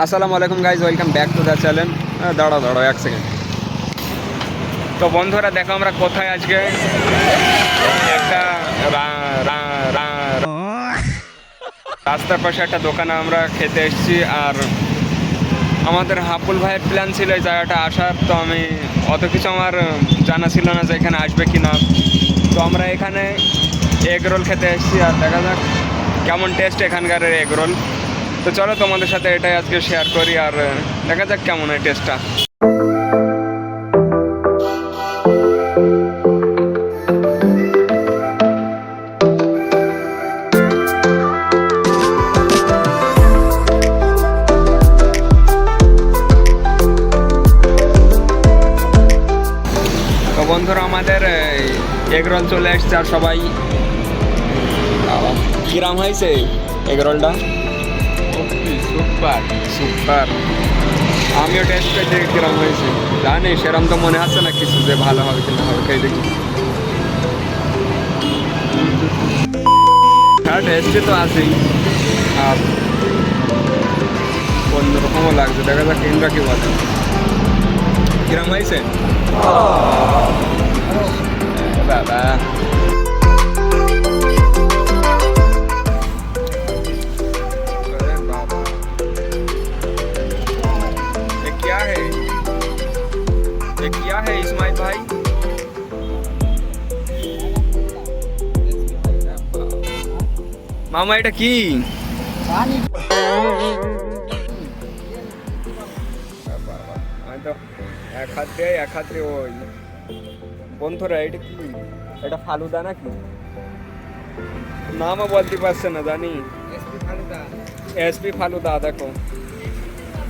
আসসালামু আলাইকুম guys welcome back to the channel দাঁড়াও দাঁড়াও, এক সেকেন্ড তো বন্ধুরা, দেখো আমরা কোথায় আজকে? একটা রাস্তার পাশে একটা দোকানে আমরা খেতে এসেছি, আর আমাদের হাপুল ভাইয়ের প্ল্যান ছিল এই জায়গাটা আসার, তো আমি অত কিছু আমার জানা ছিল না যে এখানে আসবে কি না তো আমরা এখানে এগ রোল খেতে এসেছি, আর দেখা যাক কেমন টেস্ট এখানকার এগ রোল। তো চলো তোমাদের সাথে এটাই আজকে শেয়ার করি আর দেখা যাক কেমন হয় টেস্টটা বন্ধুরা, আমাদের এগ রোল চলে এসছে আর সবাই কিরাম হয়েছে এগ রোলটা সুপার সুপার। আমিও টেস্ট করে দেখি কিরম হয়েছে। জানি সেরম তো মনে আছে না কিছু যে ভালো হবে কি না হবে, খেয়ে দেখি। হ্যাঁ টেস্টে তো আছেই। আর অন্যরকমও লাগছে, দেখা যাক ইন্দ্রা কি বলে। কিরম হয়েছে? বাবা। ये क्या है इस्माइल भाई মামা এটা কি আমি তো এক হাত দিয়ে এক হাতে ওই বন্ধুরা এটা কি এটা ফালুদা নাকি নামও বলতে পারছে না জানি এসপি ফালুদা দেখো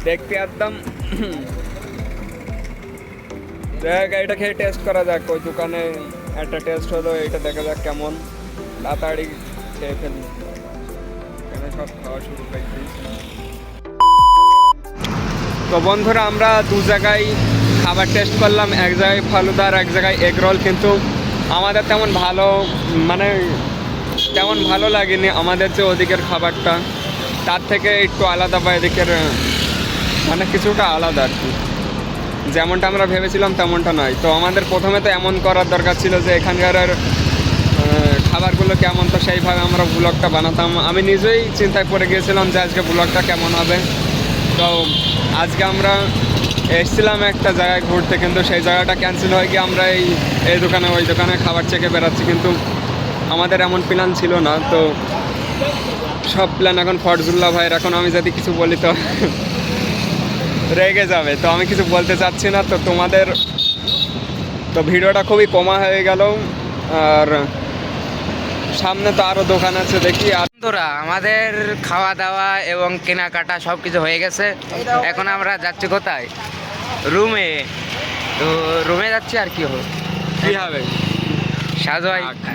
দেখতে একদম দেখ, এটা খেয়ে টেস্ট করা যাক। ওই দোকানে একটা টেস্ট হলো, এটা দেখা যাক কেমন। তাড়াতাড়ি খেয়ে ফেলি এখানে সব খাওয়া শুরু তো বন্ধুরা, আমরা দু জায়গায় খাবার টেস্ট করলাম। এক জায়গায় ফালুদা আর এক জায়গায় এগ রোল কিন্তু আমাদের তেমন ভালো মানে তেমন ভালো লাগেনি আমাদের যে ওদিকের খাবারটা। তার থেকে একটু আলাদা বা এদিকের মানে কিছুটা আলাদা আর কি। যেমনটা আমরা ভেবেছিলাম তেমনটা নয়। তো আমাদের প্রথমে তো এমন করার দরকার ছিল যে এখানকার খাবারগুলো কেমন, তো সেইভাবে আমরা ব্লগটা বানাতাম। আমি নিজেই চিন্তায় পড়ে গিয়েছিলাম যে আজকে ব্লগটা কেমন হবে। তো আজকে আমরা এসেছিলাম একটা জায়গায় ঘুরতে, কিন্তু সেই জায়গাটা ক্যান্সেল হয়ে গিয়ে আমরা এই এই দোকানে, ওই দোকানে খাবার চেকে বেড়াচ্ছি। কিন্তু আমাদের এমন প্ল্যান ছিল না। তো সব প্ল্যান এখন ফরজুল্লাহ ভাইয়ের। এখন আমি যদি কিছু বলি, তো রেগে যাবে। তো আমি কিছু বলতে চাচ্ছি না তো তোমাদের তো ভিডিওটা খুবই কমা হয়ে গেল। আর সামনে তো আরও দোকান আছে দেখি। বন্ধুরা আমাদের খাওয়া দাওয়া এবং কেনাকাটা সব কিছু হয়ে গেছে। এখন আমরা যাচ্ছি কোথায়? রুমে। তো রুমে যাচ্ছি আর কি হবে। কি হবে?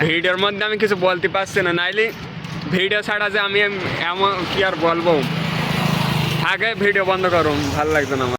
ভিডিওর মধ্যে আমি কিছু বলতে পারছি না নাইলে ভিডিও ছাড়া যে আমি এমন কি আর বলব? থাকে ভিডিও বন্ধ করুন ভালো লাগবে না আমার।